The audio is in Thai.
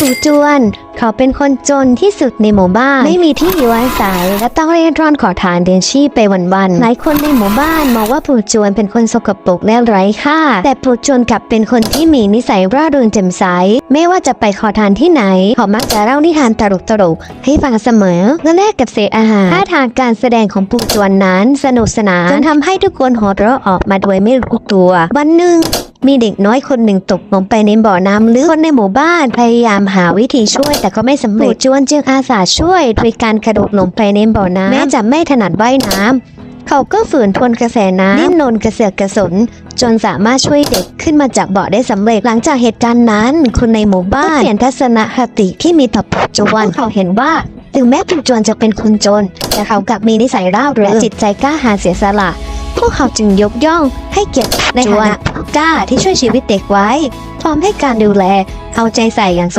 ปู่จวน เขาเป็นคนจนที่สุดในหมู่บ้าน ไม่มีที่อยู่อาศัย และต้องเร่ร่อนขอทานเดินชีพไปวันๆหลายคนในหมู่บ้านมองว่าปู่จวนเป็นคนสกปรกและไร้ค่า แต่ปู่จวนกลับเป็นคนที่มีนิสัยร่าเริงแจ่มใส ไม่ว่าจะไปขอทานที่ไหน เขามักจะเล่านิทานตลกๆให้ฟังเสมอและแลกกับเศษอาหารท่าทางการแสดงของปู่จวนนั้นสนุกสนานจนทำให้ทุกคนหัวเราะออกมาโดยไม่รู้ตัว วันหนึ่ง มีเด็กน้อยคนหนึ่งตกลงไปในบ่อน้ำลึกคนในหมู่บ้านพยายามหาวิธีช่วย แต่ก็ไม่สำเร็จปู่จวนจึงอาสาช่วยโดยการกระโดดลงไปในบ่อน้ำแม้จะไม่ถนัดว่ายน้ำเขาก็ฝืนทวนกระแสน้ำดิ้นรนกระเสือกกระสน จนสามารถช่วยเด็กขึ้นมาจากบ่อได้สำเร็จหลังจากเหตุการณ์นั้น คนในหมู่บ้านก็เปลี่ยนทัศนคติที่มีต่อปู่จวนเขาเห็นว่าถึงแม้ปู่จวนจะเป็นคนจน แต่เขากลับมีนิสัยร่าเริงและจิตใจกล้าหาญเสียสละ พวกเขาจึงยกย่องให้เกียรติในฐานะผู้ กล้าที่ช่วยชีวิตเด็กไว้ พร้อมให้การดูแล เอาใจใส่อย่างสม